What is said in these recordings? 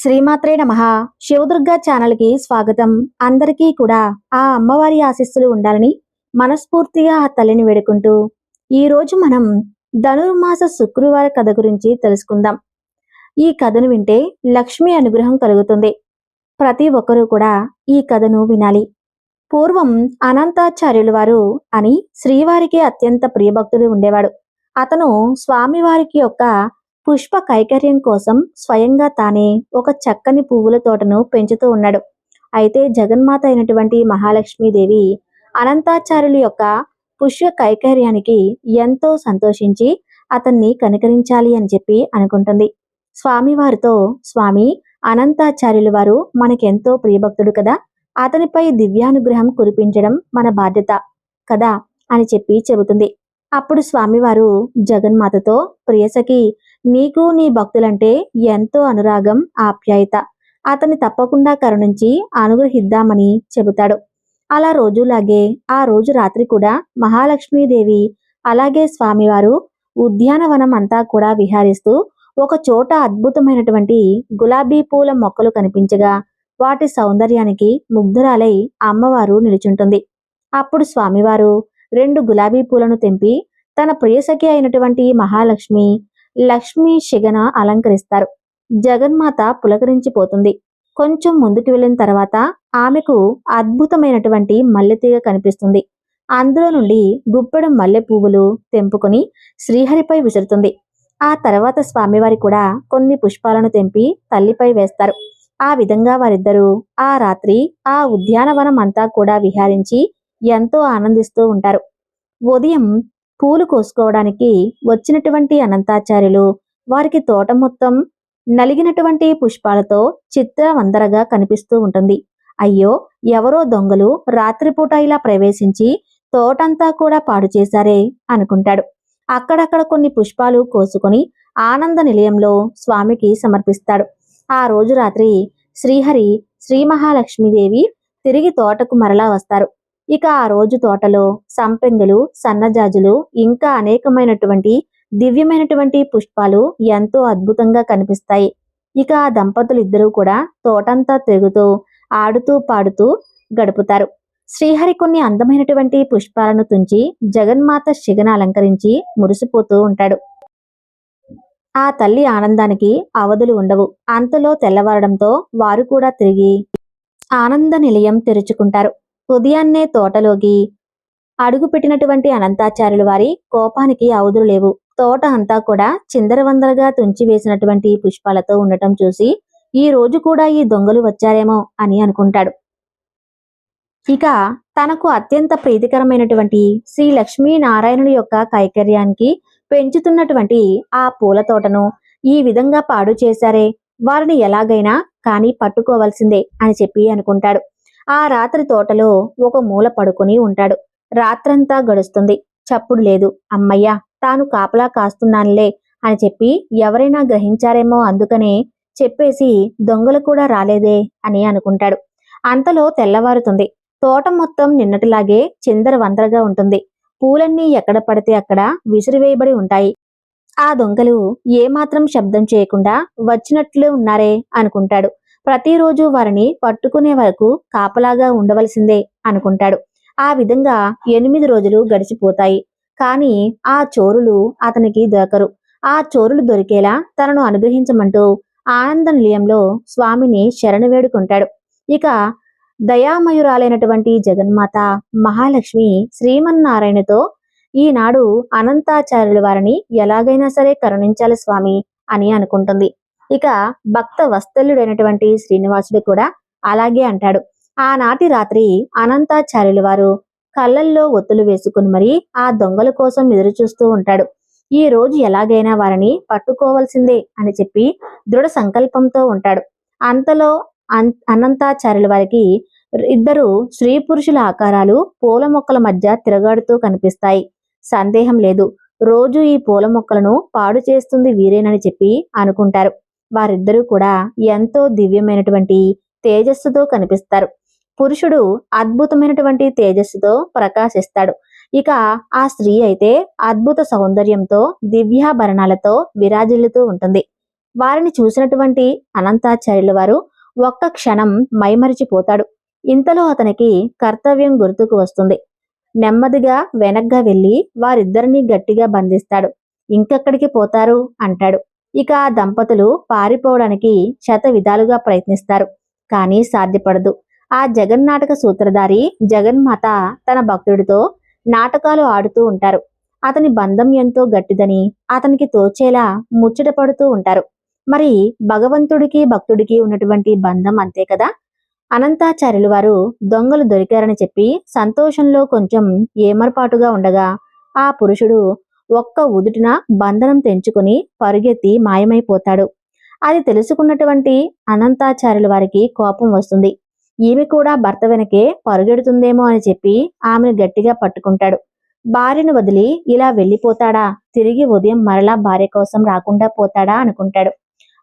శ్రీమాత్రే నమ. శివదుర్గా ఛానల్కి స్వాగతం. అందరికీ కూడా ఆ అమ్మవారి ఆశీస్సులు ఉండాలని మనస్ఫూర్తిగా ఆ తల్లిని వేడుకుంటూ ఈ రోజు మనం ధనుర్మాస శుక్రవార కథ గురించి తెలుసుకుందాం. ఈ కథను వింటే లక్ష్మి అనుగ్రహం కలుగుతుంది. ప్రతి ఒక్కరూ కూడా ఈ కథను వినాలి. పూర్వం అనంతాచార్యులు వారు అని శ్రీవారికి అత్యంత ప్రియభక్తుడు ఉండేవాడు. అతను స్వామివారికి యొక్క పుష్ప కైకర్యం కోసం స్వయంగా తానే ఒక చక్కని పువ్వుల తోటను పెంచుతూ ఉన్నాడు. అయితే జగన్మాత అయినటువంటి మహాలక్ష్మీదేవి అనంతాచార్యుల యొక్క పుష్ప కైకర్యానికి ఎంతో సంతోషించి అతన్ని కనికరించాలి అని చెప్పి అనుకుంటుంది. స్వామివారితో స్వామి అనంతాచార్యులు వారు మనకెంతో ప్రియభక్తుడు కదా. అతనిపై దివ్యానుగ్రహం కురిపించడం మన బాధ్యత కదా అని చెప్పి చెబుతుంది. అప్పుడు స్వామివారు జగన్మాతతో ప్రియసకి నీకు నీ భక్తులంటే ఎంతో అనురాగం ఆప్యాయత. అతన్ని తప్పకుండా కరుణించి అనుగ్రహిద్దామని చెబుతాడు. అలా రోజులాగే ఆ రోజు రాత్రి కూడా మహాలక్ష్మీదేవి అలాగే స్వామివారు ఉద్యానవనం అంతా కూడా విహారిస్తూ ఒక చోట అద్భుతమైనటువంటి గులాబీ పూల మొక్కలు కనిపించగా వాటి సౌందర్యానికి ముగ్ధురాలై అమ్మవారు నిలుచుంటుంది. అప్పుడు స్వామివారు రెండు గులాబీ పూలను తెంపి తన ప్రియసఖి అయినటువంటి మహాలక్ష్మి లక్ష్మీ శిగన అలంకరిస్తారు. జగన్మాత పులకరించిపోతుంది. కొంచెం ముందుకు వెళ్ళిన తర్వాత ఆమెకు అద్భుతమైనటువంటి మల్లెతీగ కనిపిస్తుంది. అందులో నుండి గుప్పెడు మల్లె పువ్వులు తెంపుకొని శ్రీహరిపై విసురుతుంది. ఆ తర్వాత స్వామివారి కూడా కొన్ని పుష్పాలను తెంపి తల్లిపై వేస్తారు. ఆ విధంగా వారిద్దరూ ఆ రాత్రి ఆ ఉద్యానవనం అంతా కూడా విహారించి ఎంతో ఆనందిస్తూ ఉంటారు. ఉదయం పూలు కోసుకోవడానికి వచ్చినటువంటి అనంతాచార్యులు వారికి తోట మొత్తం నలిగినటువంటి పుష్పాలతో చిత్రవందరగా కనిపిస్తూ ఉంటుంది. అయ్యో ఎవరో దొంగలు రాత్రిపూట ఇలా ప్రవేశించి తోటంతా కూడా పాడు చేశారే అనుకుంటాడు. అక్కడక్కడ కొన్ని పుష్పాలు కోసుకొని ఆనంద నిలయంలో స్వామికి సమర్పిస్తాడు. ఆ రోజు రాత్రి శ్రీహరి శ్రీ మహాలక్ష్మీదేవి తిరిగి తోటకు మరలా వస్తారు. ఇక ఆ రోజు తోటలో సంపెంగలు సన్నజాజులు ఇంకా అనేకమైనటువంటి దివ్యమైనటువంటి పుష్పాలు ఎంతో అద్భుతంగా కనిపిస్తాయి. ఇక ఆ దంపతులు ఇద్దరూ కూడా తోటంతా తిరుగుతూ ఆడుతూ పాడుతూ గడుపుతారు. శ్రీహరి కొన్ని అందమైనటువంటి పుష్పాలను తుంచి జగన్మాత శిగన అలంకరించి మురిసిపోతూ ఉంటాడు. ఆ తల్లి ఆనందానికి అవధులు ఉండవు. అంతలో తెల్లవారడంతో వారు కూడా తిరిగి ఆనంద నిలయం తెరుచుకుంటారు. ఉదయాన్నే తోటలోకి అడుగుపెట్టినటువంటి అనంతాచార్యుల వారి కోపానికి అవధులు లేవు. తోట అంతా కూడా చిందరవందరగా తుంచివేసినటువంటి పుష్పాలతో ఉండటం చూసి ఈ రోజు కూడా ఈ దొంగలు వచ్చారేమో అని అనుకుంటాడు. ఇక తనకు అత్యంత ప్రీతికరమైనటువంటి శ్రీ లక్ష్మీనారాయణుడి యొక్క కైకర్యానికి పెంచుతున్నటువంటి ఆ పూల తోటను ఈ విధంగా పాడు చేశారే వారిని ఎలాగైనా కానీ పట్టుకోవాల్సిందే అని చెప్పి అనుకుంటాడు. ఆ రాత్రి తోటలో ఒక మూల పడుకుని ఉంటాడు. రాత్రంతా గడుస్తుంది. చప్పుడు లేదు. అమ్మయ్య తాను కాపలా కాస్తున్నానులే అని చెప్పి ఎవరైనా గ్రహించారేమో అందుకనే చెప్పేసి దొంగలు కూడా రాలేదే అని అనుకుంటాడు. అంతలో తెల్లవారుతుంది. తోట మొత్తం నిన్నటిలాగే చిందర వందరగా ఉంటుంది. పూలన్నీ ఎక్కడ పడితే అక్కడ విసిరివేయబడి ఉంటాయి. ఆ దొంగలు ఏమాత్రం శబ్దం చేయకుండా వచ్చినట్లే ఉన్నారే అనుకుంటాడు. ప్రతిరోజు వారిని పట్టుకునే వరకు కాపలాగా ఉండవలసిందే అనుకుంటాడు. ఆ విధంగా ఎనిమిది రోజులు గడిచిపోతాయి. కానీ ఆ చోరులు అతనికి దొరకరు. ఆ చోరులు దొరికేలా తనను అనుగ్రహించమంటూ ఆనంద నిలయంలో స్వామిని శరణు వేడుకుంటాడు. ఇక దయామయురాలైనటువంటి జగన్మాత మహాలక్ష్మి శ్రీమన్నారాయణతో ఈనాడు అనంతాచార్యుల వారిని ఎలాగైనా సరే కరుణించాలి స్వామి అని అనుకుంటుంది. ఇక భక్త వత్సల్యుడైనటువంటి శ్రీనివాసుడు కూడా అలాగే అంటాడు. ఆనాటి రాత్రి అనంతాచార్యుల వారు కళ్ళల్లో ఒత్తులు వేసుకుని మరీ ఆ దొంగల కోసం ఎదురు చూస్తూ ఉంటాడు. ఈ రోజు ఎలాగైనా వారిని పట్టుకోవాల్సిందే అని చెప్పి దృఢ సంకల్పంతో ఉంటాడు. అంతలో అన్ అనంతాచార్యుల వారికి ఇద్దరు స్త్రీ పురుషుల ఆకారాలు పూల మొక్కల మధ్య తిరగాడుతూ కనిపిస్తాయి. సందేహం లేదు. రోజు ఈ పూల మొక్కలను పాడు చేస్తుంది వీరేనని చెప్పి అనుకుంటారు. వారిద్దరూ కూడా ఎంతో దివ్యమైనటువంటి తేజస్సుతో కనిపిస్తారు. పురుషుడు అద్భుతమైనటువంటి తేజస్సుతో ప్రకాశిస్తాడు. ఇక ఆ స్త్రీ అయితే అద్భుత సౌందర్యంతో దివ్యాభరణాలతో విరాజిల్లుతూ ఉంటుంది. వారిని చూసినటువంటి అనంతాచార్యుల వారు ఒక్క క్షణం మైమరిచిపోతాడు. ఇంతలో అతనికి కర్తవ్యం గుర్తుకు వస్తుంది. నెమ్మదిగా వెనగ్గా వెళ్ళి వారిద్దరినీ గట్టిగా బంధిస్తాడు. ఇంకెక్కడికి పోతారు? అంటాడు. ఇక ఆ దంపతులు పారిపోవడానికి శత విధాలుగా ప్రయత్నిస్తారు కానీ సాధ్యపడదు. ఆ జగన్నాటక సూత్రధారి జగన్మాత తన భక్తుడితో నాటకాలు ఆడుతూ ఉంటారు. అతని బంధం ఎంతో గట్టిదని అతనికి తోచేలా ముచ్చట పడుతూ ఉంటారు. మరి భగవంతుడికి భక్తుడికి ఉన్నటువంటి బంధం అంతే కదా? అనంతాచార్యులు వారు దొంగలు దొరికారని చెప్పి సంతోషంలో కొంచెం ఏమరపాటుగా ఉండగా ఆ పురుషుడు ఒక్క ఉదుటిన బంధనం తెంచుకుని పరుగెత్తి మాయమైపోతాడు. అది తెలుసుకున్నటువంటి అనంతాచార్యుల వారికి కోపం వస్తుంది. ఈమె కూడా భర్త వెనకే పరుగెడుతుందేమో అని చెప్పి ఆమెను గట్టిగా పట్టుకుంటాడు. భార్యను వదిలి ఇలా వెళ్ళిపోతాడా? తిరిగి ఉదయం మరలా భార్య కోసం రాకుండా పోతాడా? అనుకుంటాడు.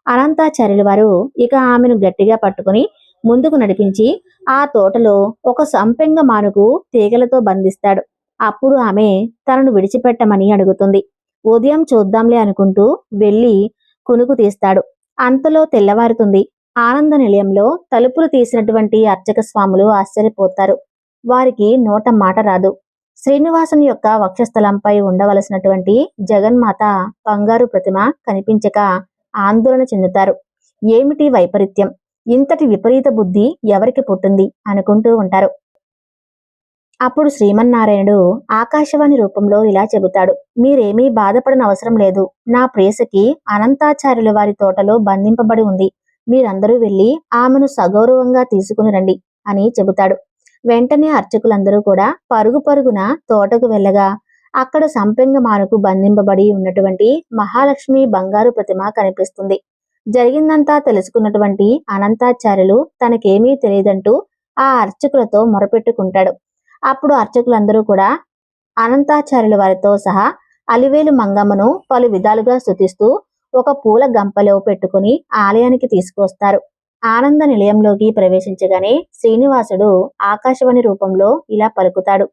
అనంతాచార్యుల వారు ఇక ఆమెను గట్టిగా పట్టుకుని ముందుకు నడిపించి ఆ తోటలో ఒక సంపెంగ మానుకు తీగలతో బంధిస్తాడు. అప్పుడు ఆమె తనను విడిచిపెట్టమని అడుగుతుంది. ఉదయం చూద్దాంలే అనుకుంటూ వెళ్ళి కునుకు తీస్తాడు. అంతలో తెల్లవారుతుంది. ఆనంద నిలయంలో తలుపులు తీసినటువంటి అర్చక స్వాములు ఆశ్చర్యపోతారు. వారికి నోట మాట రాదు. శ్రీనివాసుని యొక్క వక్షస్థలంపై ఉండవలసినటువంటి జగన్మాత బంగారు ప్రతిమ కనిపించక ఆందోళన చెందుతారు. ఏమిటి వైపరీత్యం? ఇంతటి విపరీత బుద్ధి ఎవరికి పుట్టింది? అనుకుంటూ ఉంటారు. అప్పుడు శ్రీమన్నారాయణుడు ఆకాశవాణి రూపంలో ఇలా చెబుతాడు మీరేమీ బాధపడన అవసరం లేదు. నా ప్రేసకి అనంతాచార్యుల వారి తోటలో బంధింపబడి ఉంది. మీరందరూ వెళ్ళి ఆమెను సగౌరవంగా తీసుకుని రండి అని చెబుతాడు. వెంటనే అర్చకులందరూ కూడా పరుగు పరుగున తోటకు వెళ్ళగా అక్కడ సంపెంగ మానుకు బంధింపబడి ఉన్నటువంటి మహాలక్ష్మి బంగారు ప్రతిమ కనిపిస్తుంది. జరిగిందంతా తెలుసుకున్నటువంటి అనంతాచార్యులు తనకేమీ తెలియదంటూ ఆ అర్చకులతో మొరపెట్టుకుంటాడు. అప్పుడు అర్చకులందరూ కూడా అనంతాచార్యుల వారితో సహా అలివేలు మంగమ్మను పలు విధాలుగా స్తుతిస్తూ ఒక పూల గంపలో పెట్టుకుని ఆలయానికి తీసుకొస్తారు ఆనంద నిలయంలోకి ప్రవేశించగానే శ్రీనివాసుడు ఆకాశవాణి రూపంలో ఇలా పలుకుతాడు.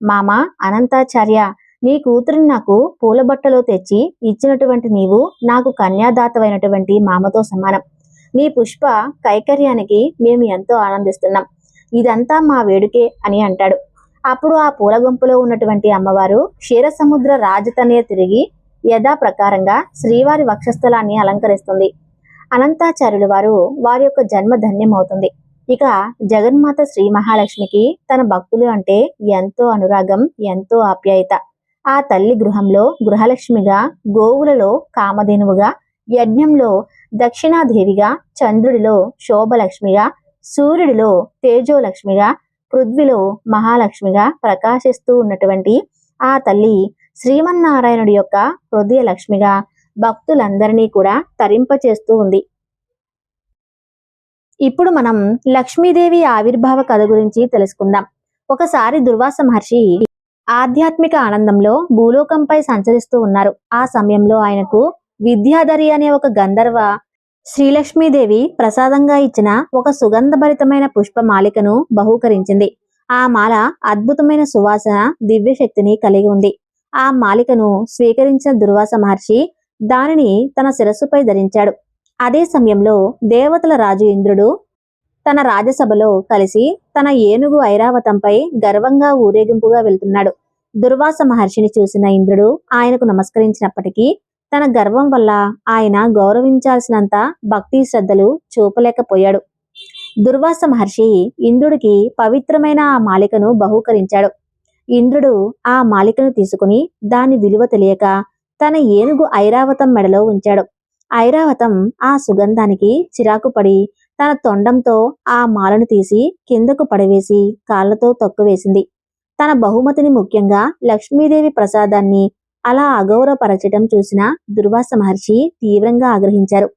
మామ అనంతాచార్య నీ కూతురిని నాకు పూల బట్టలో తెచ్చి ఇచ్చినటువంటి నీవు నాకు కన్యాదాతమైనటువంటి మామతో సమానం. నీ పుష్ప కైకర్యానికి మేము ఎంతో ఆనందిస్తున్నాం. ఇదంతా మా వేడుకే అని అంటాడు. అప్పుడు ఆ పూల గుంపులో ఉన్నటువంటి అమ్మవారు క్షీరసముద్ర రాజతనే తిరిగి యథాప్రకారంగా శ్రీవారి వక్షస్థలాన్ని అలంకరిస్తుంది. అనంతాచార్యులు వారు వారి యొక్క జన్మ ధన్యమవుతుంది. ఇక జగన్మాత శ్రీ మహాలక్ష్మికి తన భక్తులు అంటే ఎంతో అనురాగం ఎంతో ఆప్యాయత. ఆ తల్లి గృహంలో గృహలక్ష్మిగా గోవులలో కామధేనువుగా యజ్ఞంలో దక్షిణాదేవిగా చంద్రుడిలో శోభలక్ష్మిగా సూర్యుడిలో తేజోలక్ష్మిగా పృథ్వీలో మహాలక్ష్మిగా ప్రకాశిస్తూ ఉన్నటువంటి ఆ తల్లి శ్రీమన్నారాయణుడి యొక్క హృదయ లక్ష్మిగా భక్తులందరినీ కూడా తరింపచేస్తూ ఉంది. ఇప్పుడు మనం లక్ష్మీదేవి ఆవిర్భావ కథ గురించి తెలుసుకుందాం. ఒకసారి దుర్వాస మహర్షి ఆధ్యాత్మిక ఆనందంలో భూలోకంపై సంచరిస్తూ ఉన్నారు. ఆ సమయంలో ఆయనకు విద్యాధరి అనే ఒక గంధర్వ శ్రీలక్ష్మీదేవి ప్రసాదంగా ఇచ్చిన ఒక సుగంధభరితమైన పుష్పమాలికను బహూకరించింది. ఆ మాల అద్భుతమైన సువాసన దివ్య శక్తిని కలిగి ఉంది. ఆ మాలికను స్వీకరించిన దుర్వాస మహర్షి దానిని తన శిరస్సుపై ధరించాడు. అదే సమయంలో దేవతల రాజు ఇంద్రుడు తన రాజసభలో కలిసి తన ఏనుగు ఐరావతంపై గర్వంగా ఊరేగింపుగా వెళ్తున్నాడు. దుర్వాస మహర్షిని చూసిన ఇంద్రుడు ఆయనకు నమస్కరించినప్పటికీ తన గర్వం వల్ల ఆయన గౌరవించాల్సినంత భక్తి శ్రద్ధలు చూపలేకపోయాడు. దుర్వాస మహర్షి ఇంద్రుడికి పవిత్రమైన ఆ మాలికను బహూకరించాడు. ఇంద్రుడు ఆ మాలికను తీసుకుని దాని విలువ తెలియక తన ఏనుగు ఐరావతం మెడలో ఉంచాడు. ఐరావతం ఆ సుగంధానికి చిరాకు పడి తన తొండంతో ఆ మాలను తీసి కిందకు పడవేసి కాళ్ళతో తొక్కువేసింది. తన బహుమతిని ముఖ్యంగా లక్ష్మీదేవి ప్రసాదాన్ని అలా అగౌరవపరచటం చూసిన దుర్వాస మహర్షి తీవ్రంగా ఆగ్రహించారు.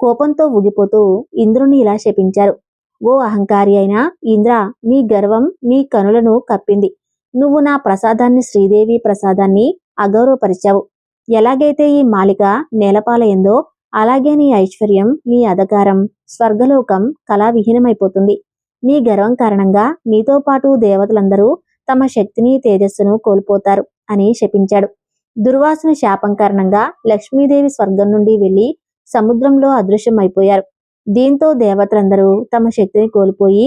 కోపంతో ఊగిపోతూ ఇంద్రుని ఇలా శపించారు. ఓ అహంకారి అయిన ఇంద్ర నీ గర్వం నీ కనులను కప్పింది. నువ్వు నా ప్రసాదాన్ని శ్రీదేవి ప్రసాదాన్ని అగౌరవపరిచావు. ఎలాగైతే ఈ మాలిక నేలపాలయందో అలాగే నీ ఐశ్వర్యం నీ అధకారం స్వర్గలోకం కళావిహీనమైపోతుంది. నీ గర్వం కారణంగా నీతో పాటు దేవతలందరూ తమ శక్తిని తేజస్సును కోల్పోతారు అని శపించాడు. దుర్వాసన శాపం కారణంగా లక్ష్మీదేవి స్వర్గం నుండి వెళ్ళి సముద్రంలో అదృశ్యమైపోయారు. దీంతో దేవతలందరూ తమ శక్తిని కోల్పోయి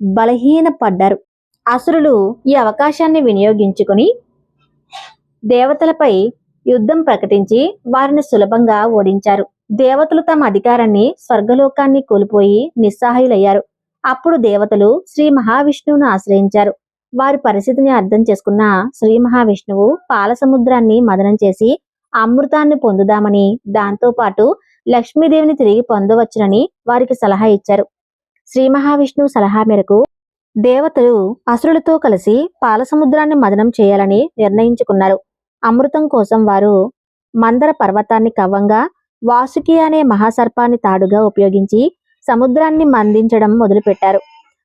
బలహీన పడ్డారు. అసురులు ఈ అవకాశాన్ని వినియోగించుకొని దేవతలపై యుద్ధం ప్రకటించి వారిని సులభంగా ఓడించారు. దేవతలు తమ అధికారాన్ని స్వర్గలోకాన్ని కోల్పోయి నిస్సహాయులయ్యారు. అప్పుడు దేవతలు శ్రీ మహావిష్ణువును ఆశ్రయించారు. వారి పరిస్థితిని అర్థం చేసుకున్న శ్రీ మహావిష్ణువు పాల సముద్రాన్ని మదనం చేసి అమృతాన్ని పొందుదామని దాంతో పాటు లక్ష్మీదేవిని తిరిగి పొందవచ్చునని వారికి సలహా ఇచ్చారు. శ్రీ మహావిష్ణువు సలహా మేరకు దేవతలు అసురులతో కలిసి పాల సముద్రాన్ని మదనం చేయాలని నిర్ణయించుకున్నారు. అమృతం కోసం వారు మందర పర్వతాన్ని కవ్వంగా వాసుకి అనే మహాసర్పాన్ని తాడుగా ఉపయోగించి సముద్రాన్ని మందించడం మొదలుపెట్టారు.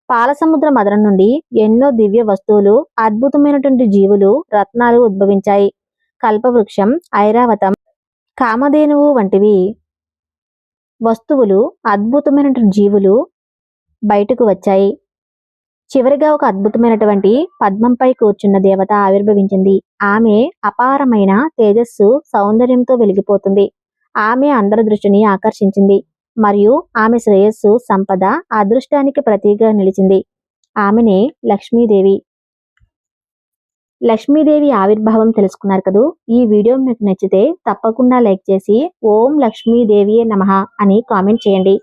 పాలసముద్ర మదనం నుండి ఎన్నో దివ్య వస్తువులు అద్భుతమైనటువంటి జీవులు రత్నాలు ఉద్భవించాయి. కల్పవృక్షం ఐరావతం కామధేనువు వంటివి వస్తువులు అద్భుతమైనటువంటి జీవులు బయటకు వచ్చాయి. చివరిగా ఒక అద్భుతమైనటువంటి పద్మంపై కూర్చున్న దేవత ఆవిర్భవించింది. ఆమె అపారమైన తేజస్సు సౌందర్యంతో వెలిగిపోతుంది. ఆమె అందరి దృష్టిని ఆకర్షించింది. మరియు ఆమె శ్రేయస్సు సంపద అదృష్టానికి ప్రతీకగా నిలిచింది. ఆమెనే లక్ష్మీదేవి. లక్ష్మీదేవి ఆవిర్భావం తెలుసుకున్నారు కదూ? ఈ వీడియో మీకు నచ్చితే తప్పకుండా లైక్ చేసి ఓం లక్ష్మీదేవి నమ అని కామెంట్ చేయండి.